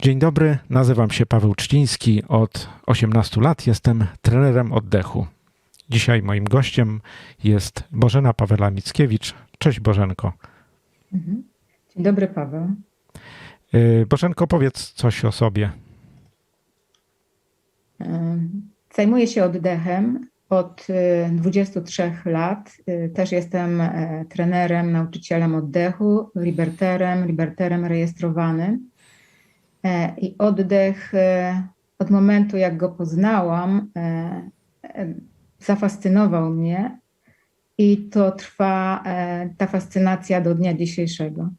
Dzień dobry, nazywam się Paweł Czciński. Od 18 lat jestem trenerem oddechu. Dzisiaj moim gościem jest Bożena Pawela Mickiewicz. Cześć Bożenko. Mhm. Dzień dobry, Paweł. Y, Bożenko, powiedz coś o sobie. Zajmuję się oddechem od y, 23 lat. Y, Też jestem e, trenerem, nauczycielem oddechu, liberterem, liberterem rejestrowanym. E, I oddech e, od momentu, jak go poznałam, e, zafascynował mnie i to trwa ta fascynacja do dnia dzisiejszego.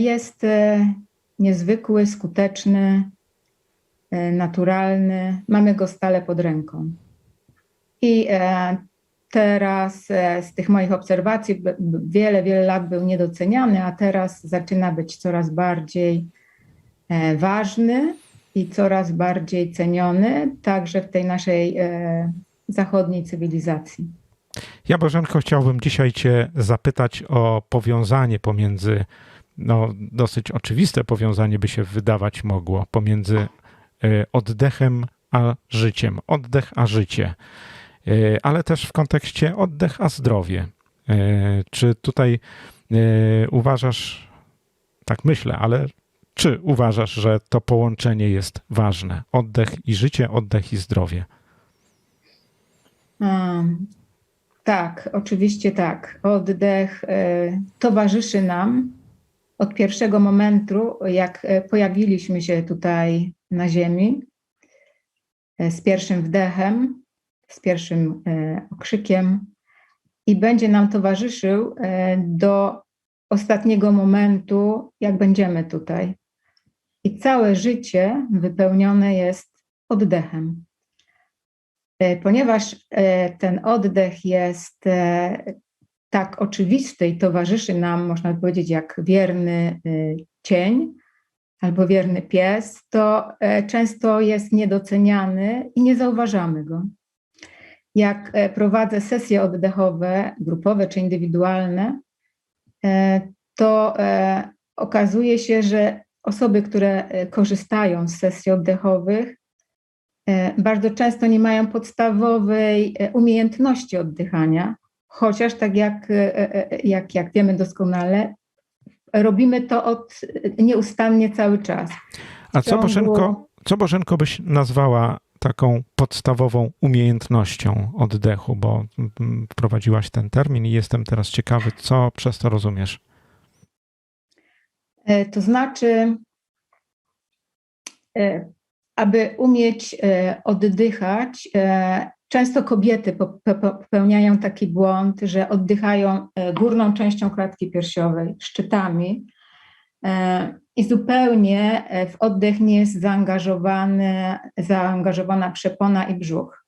Jest niezwykły, skuteczny, naturalny. Mamy go stale pod ręką. I teraz z tych moich obserwacji wiele, wiele lat był niedoceniany, a teraz zaczyna być coraz bardziej ważny i coraz bardziej ceniony, także w tej naszej e, zachodniej cywilizacji. Ja, Bożenko, chciałbym dzisiaj Cię zapytać o powiązanie pomiędzy, no dosyć oczywiste powiązanie by się wydawać mogło, pomiędzy y, oddechem a życiem. Oddech a życie. Ale też w kontekście oddech a zdrowie. Czy tutaj uważasz, tak myślę, ale czy uważasz, że to połączenie jest ważne? Oddech i życie, oddech i zdrowie. Um, tak, oczywiście tak. Oddech e, towarzyszy nam od pierwszego momentu, jak e, pojawiliśmy się tutaj na Ziemi, e, z pierwszym wdechem, z pierwszym okrzykiem, i będzie nam towarzyszył do ostatniego momentu, jak będziemy tutaj. I całe życie wypełnione jest oddechem. E, Ponieważ e, ten oddech jest e, tak oczywisty i towarzyszy nam, można powiedzieć, jak wierny cień albo wierny pies, to często jest niedoceniany i nie zauważamy go. Jak prowadzę sesje oddechowe, grupowe czy indywidualne, to okazuje się, że osoby, które e, korzystają z sesji oddechowych, E, bardzo często nie mają podstawowej e, umiejętności oddychania, chociaż tak jak, jak, jak wiemy doskonale, robimy to od, nieustannie cały czas. A co Bożenko, co Bożenko byś nazwała taką podstawową umiejętnością oddechu, bo mm, wprowadziłaś ten termin i jestem teraz ciekawy, co przez to rozumiesz. E, To znaczy, e, aby umieć e, oddychać, często kobiety po- po- popełniają taki błąd, że oddychają górną częścią klatki piersiowej, szczytami i zupełnie w oddech nie jest zaangażowana przepona i brzuch.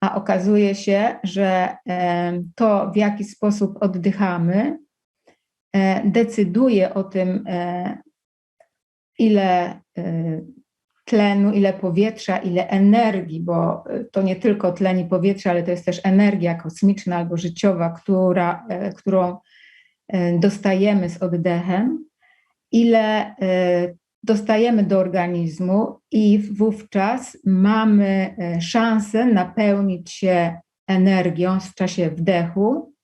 A okazuje się, że to, w jaki sposób oddychamy, decyduje o tym, e, ile e, tlenu, ile powietrza, ile energii, bo e, to nie tylko tlen i powietrze, ale to jest też energia kosmiczna albo życiowa, która, e, którą e, dostajemy z oddechem, ile e, dostajemy do organizmu i wówczas mamy e, szansę napełnić się energią w czasie wdechu, e,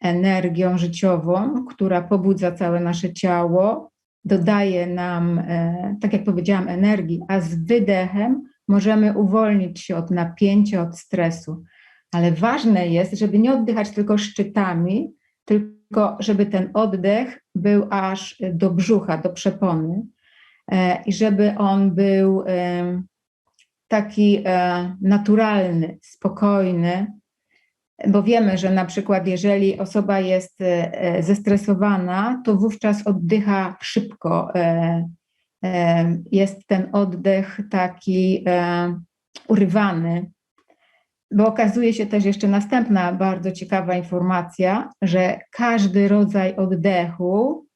energią życiową, która pobudza całe nasze ciało, dodaje nam, e, tak jak powiedziałam, energii, a z wydechem możemy uwolnić się od napięcia, od stresu. Ale ważne jest, żeby nie oddychać tylko szczytami, tylko żeby ten oddech był aż do brzucha, do przepony e, i żeby on był taki e, naturalny, spokojny, bo wiemy, że na przykład jeżeli osoba jest e, e, zestresowana, to wówczas oddycha szybko. e, Jest ten oddech taki urywany. Bo okazuje się też jeszcze następna bardzo ciekawa informacja, że każdy rodzaj oddechu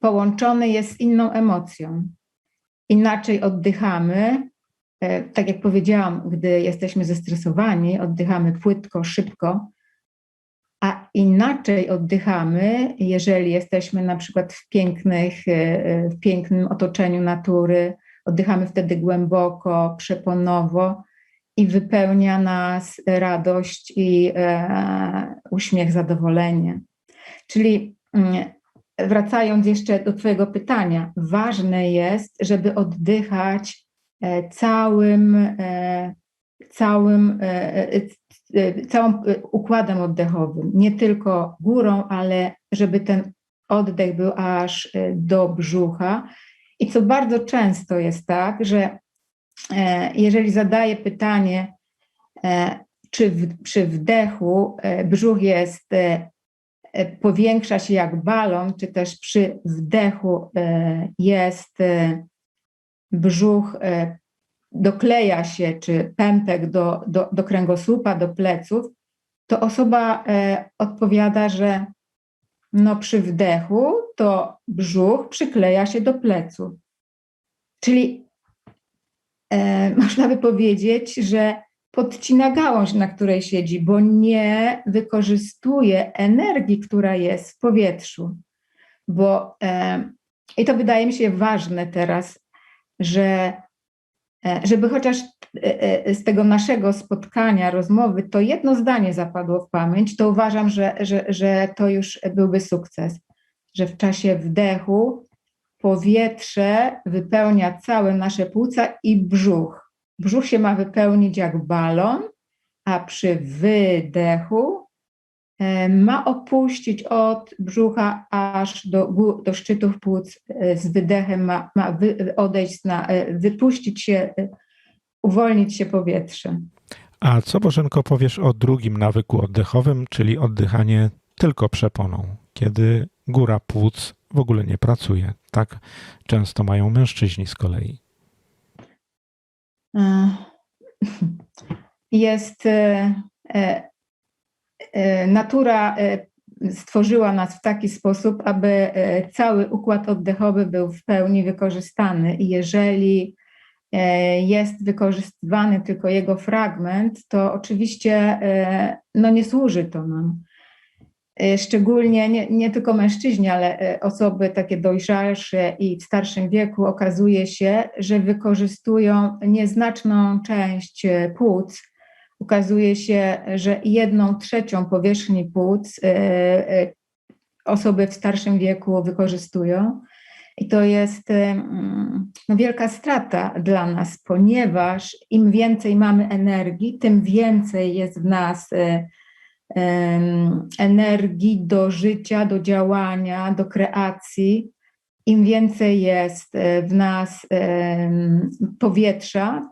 połączony jest z inną emocją. Inaczej oddychamy, tak jak powiedziałam, gdy jesteśmy zestresowani, oddychamy płytko, szybko, a inaczej oddychamy, jeżeli jesteśmy na przykład w, pięknych, e, w pięknym otoczeniu natury, oddychamy wtedy głęboko, przeponowo i wypełnia nas radość i e, uśmiech, zadowolenie. Czyli mm, wracając jeszcze do Twojego pytania, ważne jest, żeby oddychać e, całym, e, całym, e, całym układem oddechowym, nie tylko górą, ale żeby ten oddech był aż do brzucha. I co bardzo często jest tak, że jeżeli zadaję pytanie, czy w, przy wdechu brzuch jest E, powiększa się jak balon, czy też przy wdechu e, jest e, brzuch, dokleja się, czy pępek do, do, do kręgosłupa, do pleców, to osoba odpowiada, że no przy wdechu to brzuch przykleja się do pleców. Czyli e, można by powiedzieć, że podcina gałąź, na której siedzi, bo nie wykorzystuje energii, która jest w powietrzu. Bo e, i to wydaje mi się ważne teraz, że e, żeby chociaż e, z tego naszego spotkania, rozmowy, to jedno zdanie zapadło w pamięć, to uważam, że, że, że to już byłby sukces, że w czasie wdechu powietrze wypełnia całe nasze płuca i brzuch. Brzuch się ma wypełnić jak balon, a przy wydechu e, ma opuścić od brzucha aż do, do szczytów płuc e, z wydechem, ma, ma wy, odejść, na, e, wypuścić się, uwolnić się powietrze. A co Bożenko powiesz o drugim nawyku oddechowym, czyli oddychanie tylko przeponą, kiedy góra płuc w ogóle nie pracuje. Tak często mają mężczyźni z kolei. E, jest e, e, natura stworzyła nas w taki sposób, aby cały układ oddechowy był w pełni wykorzystany i jeżeli jest wykorzystywany tylko jego fragment, to oczywiście no nie służy to nam. Szczególnie nie, nie, tylko mężczyźni, ale osoby takie dojrzalsze i w starszym wieku okazuje się, że wykorzystują nieznaczną część płuc. Okazuje się, że jedną trzecią powierzchni płuc osoby w starszym wieku wykorzystują. I to jest no, wielka strata dla nas, ponieważ im więcej mamy energii, tym więcej jest w nas energii do życia, do działania, do kreacji. Im więcej jest e, w nas powietrza,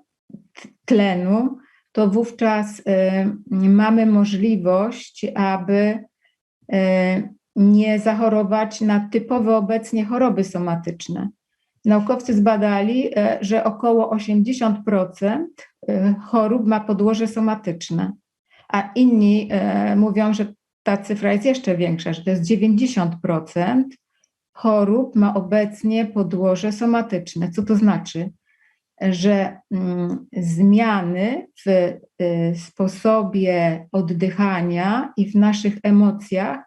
tlenu, to wówczas mamy możliwość, aby e, nie zachorować na typowe obecnie choroby somatyczne. Naukowcy zbadali, e, że około 80% chorób ma podłoże somatyczne a inni mówią, że ta cyfra jest jeszcze większa, że to jest 90% chorób ma obecnie podłoże somatyczne. Co to znaczy? Że mm, zmiany w y, sposobie oddychania i w naszych emocjach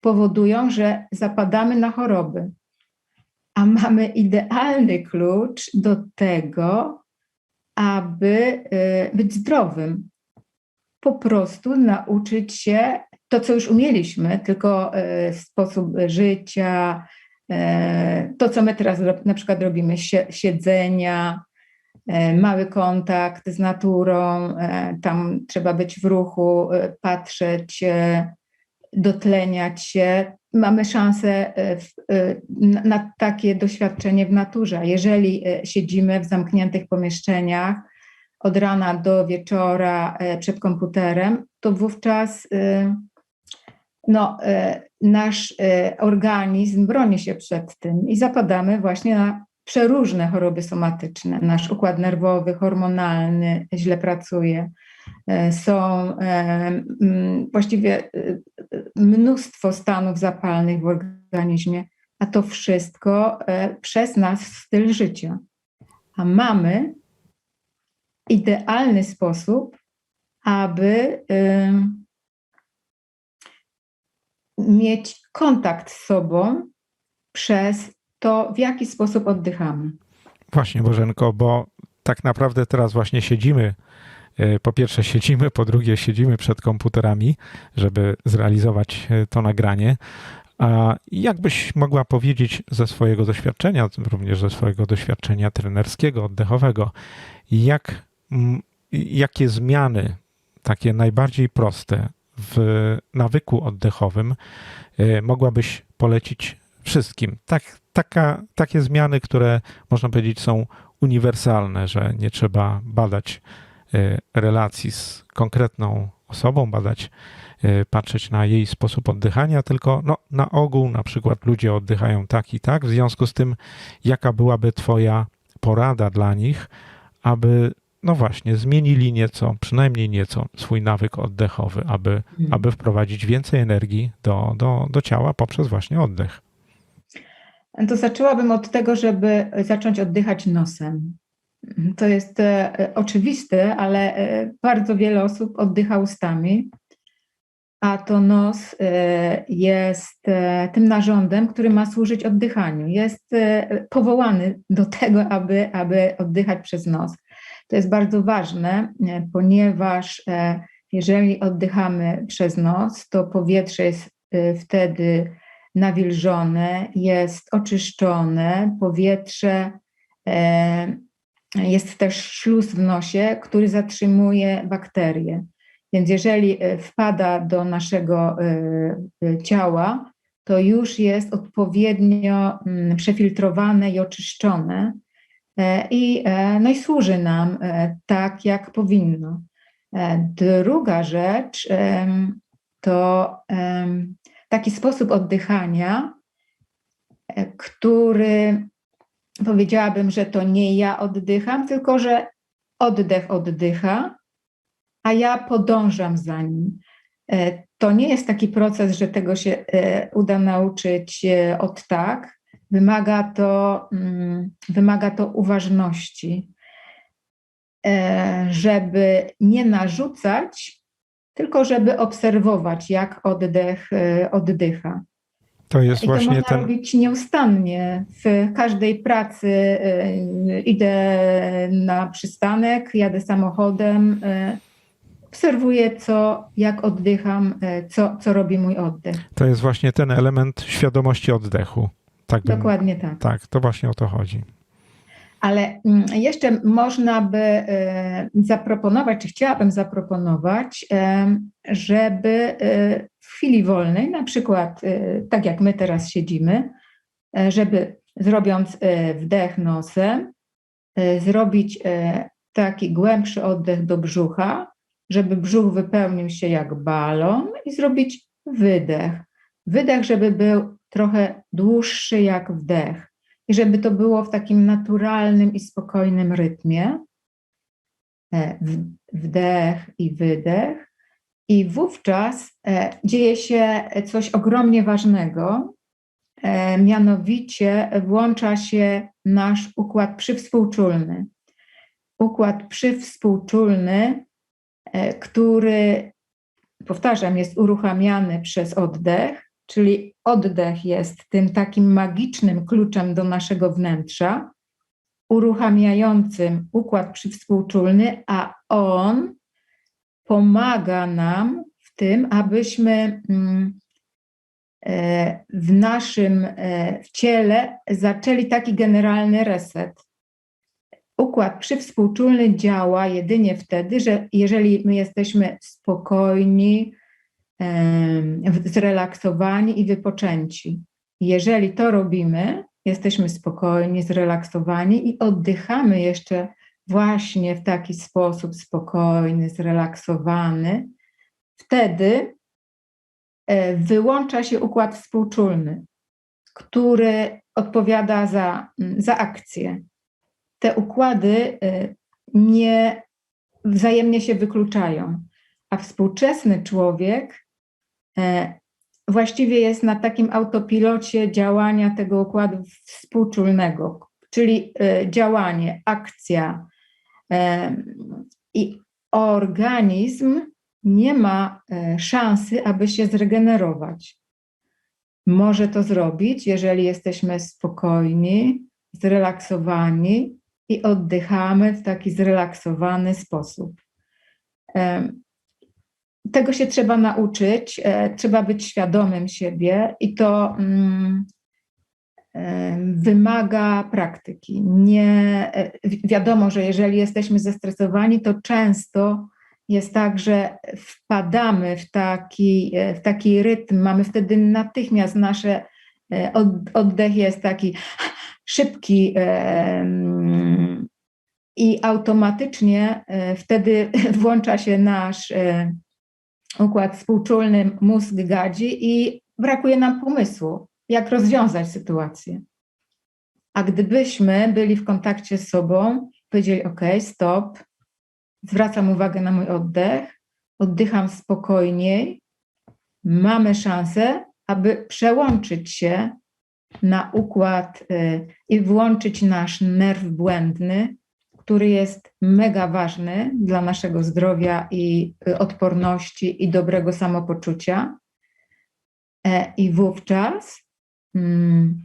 powodują, że zapadamy na choroby. A mamy idealny klucz do tego, aby y, być zdrowym po prostu nauczyć się to, co już umieliśmy, tylko e, sposób życia, to, co my teraz na przykład robimy, siedzenia, mały kontakt z naturą, tam trzeba być w ruchu, patrzeć, dotleniać się. Mamy szansę na takie doświadczenie w naturze. Jeżeli siedzimy w zamkniętych pomieszczeniach, od rana do wieczora e, przed komputerem, to wówczas e, no, e, nasz organizm broni się przed tym i zapadamy właśnie na przeróżne choroby somatyczne. Nasz układ nerwowy, hormonalny źle pracuje. Są właściwie mnóstwo stanów zapalnych w organizmie, a to wszystko przez nas styl życia. A mamy idealny sposób, aby mieć kontakt z sobą przez to, w jaki sposób oddychamy. Właśnie, Bożenko, bo tak naprawdę teraz właśnie siedzimy. e, Po pierwsze siedzimy, po drugie siedzimy przed komputerami, żeby zrealizować e, to nagranie. A jakbyś mogła powiedzieć ze swojego doświadczenia, również ze swojego doświadczenia trenerskiego, oddechowego, jak, jakie zmiany, takie najbardziej proste w nawyku oddechowym, e, mogłabyś polecić wszystkim? Tak, taka, takie zmiany, które można powiedzieć są uniwersalne, że nie trzeba badać e, relacji z konkretną osobą, badać, e, patrzeć na jej sposób oddychania, tylko no, na ogół na przykład ludzie oddychają tak i tak. W związku z tym, jaka byłaby Twoja porada dla nich, aby no właśnie, zmienili nieco, przynajmniej nieco swój nawyk oddechowy, aby, Mhm. aby wprowadzić więcej energii do, do, do ciała poprzez właśnie oddech. To zaczęłabym od tego, żeby zacząć oddychać nosem. To jest e, oczywiste, ale e, bardzo wiele osób oddycha ustami, a to nos e, jest tym narządem, który ma służyć oddychaniu. Jest powołany do tego, aby, aby oddychać przez nos. To jest bardzo ważne, ponieważ jeżeli oddychamy przez nos, to powietrze jest wtedy nawilżone, jest oczyszczone, powietrze, e, jest też śluz w nosie, który zatrzymuje bakterie. Więc jeżeli e, wpada do naszego e, ciała, to już jest odpowiednio mm, przefiltrowane i oczyszczone i, no i służy nam tak, jak powinno. Druga rzecz to taki sposób oddychania, e, który powiedziałabym, że to nie ja oddycham, tylko że oddech oddycha, a ja podążam za nim. E, To nie jest taki proces, że tego się e, uda nauczyć od tak. Wymaga to, mm, wymaga to uważności, żeby nie narzucać, tylko żeby obserwować, jak oddech e, oddycha. To jest I to właśnie można ten. robić nieustannie. W każdej pracy y, idę na przystanek, jadę samochodem, y, obserwuję, co, jak oddycham, y, co, co robi mój oddech. To jest właśnie ten element świadomości oddechu. Tak, bym, Dokładnie tak. tak, to właśnie o to chodzi. Ale mm, jeszcze można by y, zaproponować, czy chciałabym zaproponować, y, żeby y, w chwili wolnej, na przykład tak jak my teraz siedzimy, żeby zrobiąc wdech nosem, zrobić taki głębszy oddech do brzucha, żeby brzuch wypełnił się jak balon i zrobić wydech. Wydech, żeby był trochę dłuższy jak wdech i żeby to było w takim naturalnym i spokojnym rytmie. E, Wdech i wydech. I wówczas e, dzieje się coś ogromnie ważnego, e, mianowicie włącza się nasz układ przywspółczulny. Układ przywspółczulny, który, powtarzam, jest uruchamiany przez oddech, czyli oddech jest tym takim magicznym kluczem do naszego wnętrza, uruchamiającym układ przywspółczulny, a on pomaga nam w tym, abyśmy mm, e, w naszym e, w ciele zaczęli taki generalny reset. Układ przywspółczulny działa jedynie wtedy, że jeżeli my jesteśmy spokojni, zrelaksowani i wypoczęci. Jeżeli to robimy, jesteśmy spokojni, zrelaksowani i oddychamy jeszcze właśnie w taki sposób spokojny, zrelaksowany, wtedy e, wyłącza się układ współczulny, który odpowiada za, za akcję. Te układy e, nie wzajemnie się wykluczają, a współczesny człowiek właściwie jest na takim autopilocie działania tego układu współczulnego, czyli e, działanie, akcja. e, I organizm nie ma e, szansy, aby się zregenerować. może to zrobić, jeżeli jesteśmy spokojni, zrelaksowani i oddychamy w taki zrelaksowany sposób. Tego się trzeba nauczyć, e, trzeba być świadomym siebie i to mm, em, wymaga praktyki. Nie, e, wi- wiadomo, że jeżeli jesteśmy zestresowani, to często jest tak, że wpadamy w taki, e, w taki rytm, mamy wtedy natychmiast nasze e, od- oddech jest taki szybki em, i automatycznie e, wtedy włącza się nasz e, układ współczulny, mózg gadzi i brakuje nam pomysłu, jak rozwiązać sytuację. A gdybyśmy byli w kontakcie z sobą, powiedzieli: OK, stop, zwracam uwagę na mój oddech, oddycham spokojniej, mamy szansę, aby przełączyć się na układ y, i włączyć nasz nerw błędny, który jest mega ważny dla naszego zdrowia i y, odporności i dobrego samopoczucia. E, I wówczas mm,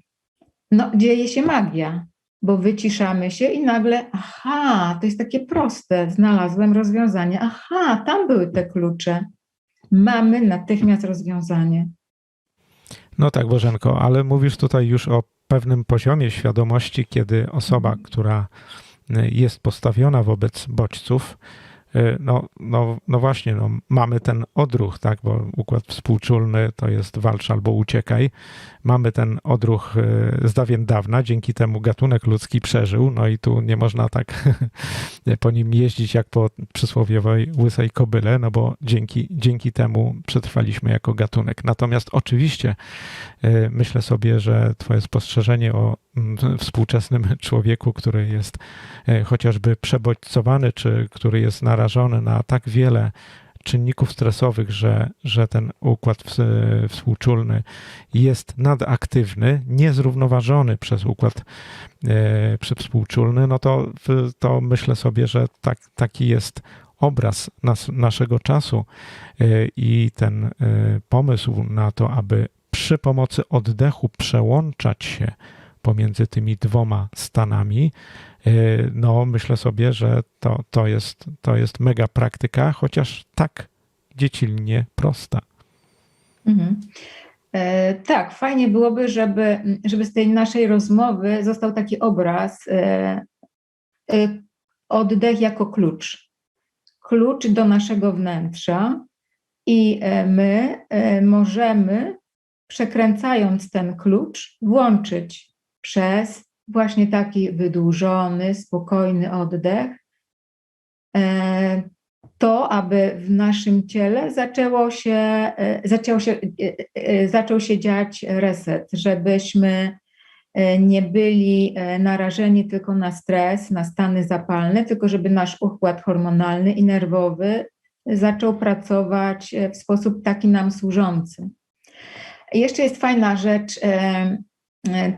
no, dzieje się magia, bo wyciszamy się i nagle, aha, to jest takie proste, znalazłem rozwiązanie, aha, tam były te klucze. Mamy natychmiast rozwiązanie. No tak, Bożenko, ale mówisz tutaj już o pewnym poziomie świadomości, kiedy osoba, która jest postawiona wobec bodźców, no, no, no właśnie, no, mamy ten odruch, tak, bo układ współczulny to jest walcz albo uciekaj. Mamy ten odruch y, z dawien dawna, dzięki temu gatunek ludzki przeżył, no i tu nie można tak po nim jeździć jak po przysłowiowej łysej kobyle, no bo dzięki, dzięki temu przetrwaliśmy jako gatunek. Natomiast oczywiście y, myślę sobie, że twoje spostrzeżenie o mm, współczesnym człowieku, który jest y, chociażby przebodźcowany, czy który jest narażony na tak wiele czynników stresowych, że, że ten układ ws- współczulny jest nadaktywny, niezrównoważony przez układ e, przywspółczulny, no to, to myślę sobie, że tak, taki jest obraz nas, naszego czasu e, i ten e, pomysł na to, aby przy pomocy oddechu przełączać się pomiędzy tymi dwoma stanami, e, no myślę sobie, że to, to, jest, to jest mega praktyka, chociaż tak dziecinnie prosta. Mhm. E, tak, fajnie byłoby, żeby, żeby z tej naszej rozmowy został taki obraz, e, oddech jako klucz. Klucz do naszego wnętrza i my możemy, przekręcając ten klucz, włączyć przez właśnie taki wydłużony, spokojny oddech e, to, aby w naszym ciele zaczęło się, e, zaczęło się, e, zaczął się dziać reset, żebyśmy nie byli narażeni tylko na stres, na stany zapalne, tylko żeby nasz układ hormonalny i nerwowy zaczął pracować w sposób taki nam służący. Jeszcze jest fajna rzecz,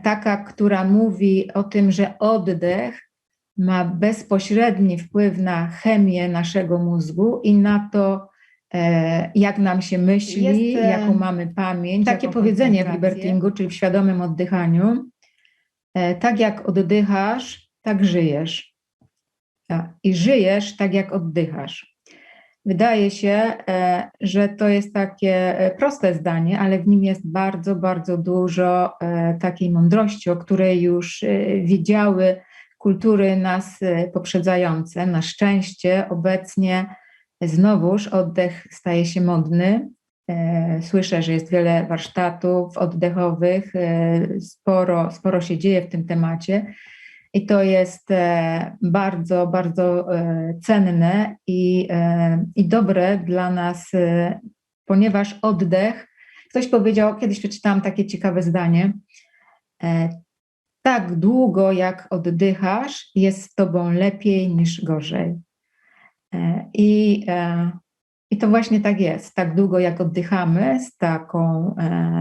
taka, która mówi o tym, że oddech ma bezpośredni wpływ na chemię naszego mózgu i na to, e, jak nam się myśli, Jest, e, jaką mamy pamięć. Takie powiedzenie w libertingu, czyli w świadomym oddychaniu. E, Tak jak oddychasz, tak żyjesz. Tak. I żyjesz tak, jak oddychasz. Wydaje się, e, że to jest takie e, proste zdanie, ale w nim jest bardzo, bardzo dużo e, takiej mądrości, o której już wiedziały kultury nas poprzedzające. Na szczęście obecnie znowuż oddech staje się modny. Słyszę, że jest wiele warsztatów oddechowych, sporo, sporo się dzieje w tym temacie. I to jest e, bardzo, bardzo e, cenne i, e, i dobre dla nas, ponieważ oddech, ktoś powiedział, kiedyś przeczytałam takie ciekawe zdanie, tak długo jak oddychasz, jest z tobą lepiej niż gorzej. I, I to właśnie tak jest. Tak długo jak oddychamy, z taką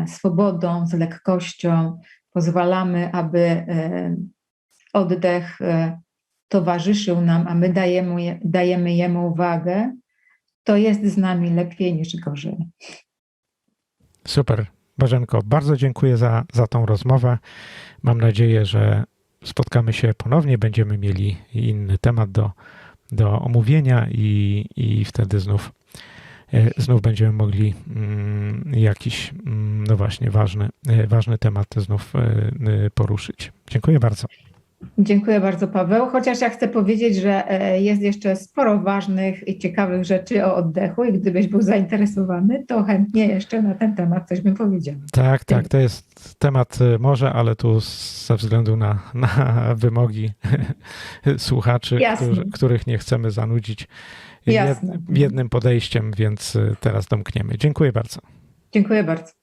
swobodą, z lekkością, pozwalamy, aby oddech e, towarzyszył nam, a my dajemy, je- dajemy jemu uwagę, to jest z nami lepiej niż gorzej. Super. Bożenko, bardzo dziękuję za, za tą rozmowę. Mam nadzieję, że spotkamy się ponownie, będziemy mieli inny temat do, do omówienia i, i wtedy znów, e, znów będziemy mogli mm, jakiś, mm, no właśnie, ważny, e, ważny temat znów poruszyć. Dziękuję bardzo. Dziękuję bardzo, Paweł. Chociaż ja chcę powiedzieć, że e, jest jeszcze sporo ważnych i ciekawych rzeczy o oddechu, i gdybyś był zainteresowany, to chętnie jeszcze na ten temat coś bym powiedział. Tak, tak, to jest temat e, może, ale tu ze względu na, na wymogi słuchaczy, którzy, których nie chcemy zanudzić Jasne. jednym podejściem, więc e, teraz domkniemy. Dziękuję bardzo. Dziękuję bardzo.